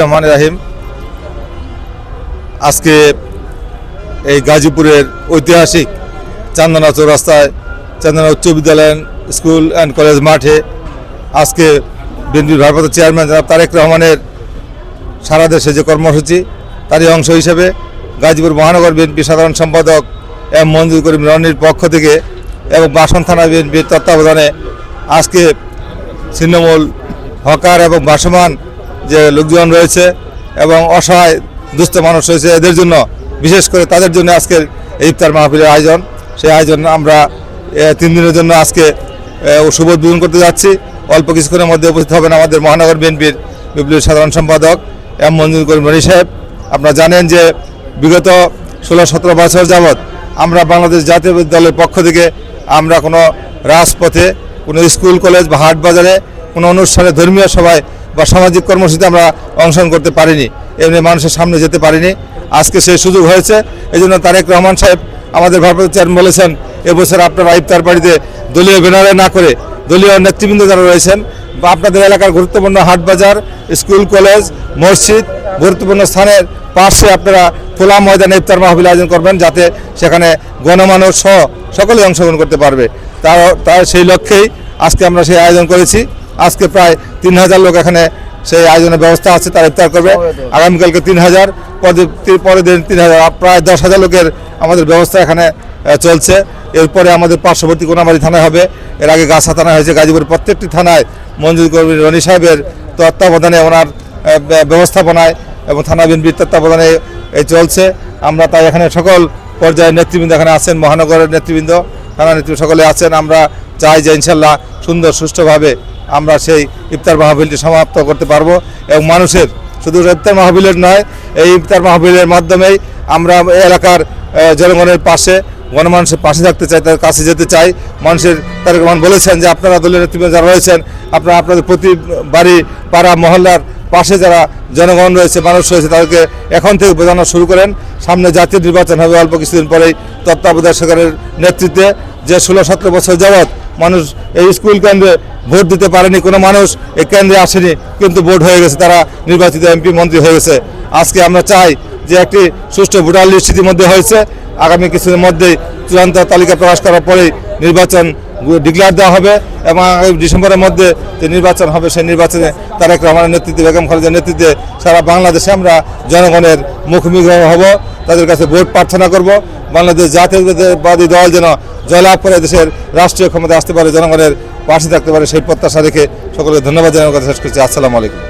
রহমান রাহিম। আজকে এই গাজীপুরের ঐতিহাসিক চান্দনা চৌরাস্তায়, চান্দনা উচ্চ বিদ্যালয় স্কুল অ্যান্ড কলেজ মাঠে আজকে বিএনপির ভারপ্রাপ্ত চেয়ারম্যান জনাব তারেক রহমানের সারা দেশে যে কর্মসূচি, তারই অংশ হিসেবে গাজীপুর মহানগর বিএনপি সাধারণ সম্পাদক এম মঞ্জুর করিম রনির পক্ষ থেকে এবং বাসন থানা বিএনপির তত্ত্বাবধানে আজকে ছিন্নমূল হকার এবং বাসমান যে লোকজন রয়েছে এবং অসহায়, দুস্থ মানুষ রয়েছে, এদের জন্য, বিশেষ করে তাদের জন্য আজকের ইফতার মাহফিলের আয়োজন। সেই আয়োজন আমরা তিন দিনের জন্য আজকে শুভ উদ্বোধন করতে যাচ্ছি। অল্প কিছুক্ষণের মধ্যে উপস্থিত হবেন আমাদের মহানগর বিএনপির বিপ্লবী সাধারণ সম্পাদক এম মঞ্জুর করিম রনি সাহেব। আপনারা জানেন যে বিগত ষোলো, সতেরো বছর যাবৎ আমরা বাংলাদেশ জাতীয় দলের পক্ষ থেকে আমরা কোনো রাজপথে কোনো স্কুল, কলেজ বা হাট বাজারে কোনো অনুষ্ঠানে ধর্মীয় সভায় বা সামাজিক কর্মসূচিতে আমরা অংশগ্রহণ করতে পারিনি। এমনি মানুষের সামনে যেতে পারিনি। আজকে সেই সুযোগ হয়েছে। এই জন্য তারেক রহমান সাহেব আমাদের ভারপ্রাপ্ত চেয়ারম্যান বলেছেন, এবছর আপনারা ইফতার বাড়িতে দলীয় ব্যানারে না করে দলীয় নেতৃবৃন্দ যারা রয়েছেন বা আপনাদের এলাকার গুরুত্বপূর্ণ হাট বাজার, স্কুল, কলেজ, মসজিদ গুরুত্বপূর্ণ স্থানের পাশে আপনারা খোলা ময়দানে ইফতার মাহফিল আয়োজন করবেন যাতে সেখানে গণমানুষ সহ সকলেই অংশগ্রহণ করতে পারবে। তার তার সেই লক্ষ্যেই আজকে আমরা সেই আয়োজন করেছি। আজকে প্রায় তিন হাজার লোক এখানে সেই আয়োজনের ব্যবস্থা আছে, তারা ইফতার করবে। আগামীকালকে তিন হাজার পরের দিন তিন হাজার প্রায় দশ হাজার লোকের আমাদের ব্যবস্থা এখানে চলছে। এরপরে আমাদের পার্শ্ববর্তী কোনাবাড়ি থানায় হবে। এর আগে গাছা থানায় হয়েছে, গাজীপুরের প্রত্যেকটি থানায় মঞ্জুর কর্মী রনি সাহেবের তত্ত্বাবধানে ওনার ব্যবস্থাপনায় এবং থানা বিএনপির তত্ত্বাবধানে এই চলছে। আমরা তাই এখানে সকল পর্যায়ের নেতৃবৃন্দ এখানে আছেন, মহানগরের নেতৃবৃন্দ। থানা নেতৃবৃন্দ সকলে আছেন, আমরা চাই যে ইনশাল্লাহ সুন্দর, সুষ্ঠুভাবে আমরা সেই ইফতার মাহফিলটি সমাপ্ত করতে পারব এবং মানুষের শুধু ইফতার মাহফিলের নয়, এই ইফতার মাহফিলের মাধ্যমেই আমরা এলাকার জনগণের পাশে, গণমানুষের পাশে থাকতে চাই, তার কাছে যেতে চাই। মানুষের রহমান বলেছেন যে আপনারা দলীয় নেতৃবৃন্দ যারা রয়েছেন, আপনারা আপনাদের প্রতি বাড়ি পাড়া, মহল্লার পাশে যারা জনগণ রয়েছে, মানুষ রয়েছে, তাদেরকে এখন থেকে বোঝানো শুরু করেন। সামনে জাতীয় নির্বাচন হবে, অল্প কিছুদিন পরেই তত্ত্বাবধায়ক সরকারের নেতৃত্বে যে ষোলো সতেরো বছর যাবৎ মানুষ এই স্কুল কেন্দ্রে ভোট দিতে পারেনি, কোনো মানুষ এই কেন্দ্রে আসেনি, কিন্তু ভোট হয়ে গেছে, তারা নির্বাচিত এমপি মন্ত্রী হয়ে গেছে। আজকে আমরা চাই যে একটি সুষ্ঠু ভোটার লিস্ট ইতিমধ্যে হয়েছে। আগামী কিছুদিনের মধ্যেই চূড়ান্ত তালিকা প্রকাশ করার পরেই নির্বাচন ডিক্লেয়ার দেওয়া হবে এবং আগামী ডিসেম্বরের মধ্যে যে নির্বাচন হবে, সেই নির্বাচনে তারেক রহমানের নেতৃত্বে, বেগম খালেদার নেতৃত্বে সারা বাংলাদেশে আমরা জনগণের মুখোমুখি হব তাদের কাছে ভোট প্রার্থনা করব। বাংলাদেশ জাতীয়তাবাদী দল যেন জয়লাভ করে দেশের রাষ্ট্রীয় ক্ষমতা আসতে পারে, জনগণের পাশে থাকতে পারে, সেই প্রত্যাশা রেখে সকলকে ধন্যবাদ জানানোর কথা শেষ করছি। আসসালামু আলাইকুম।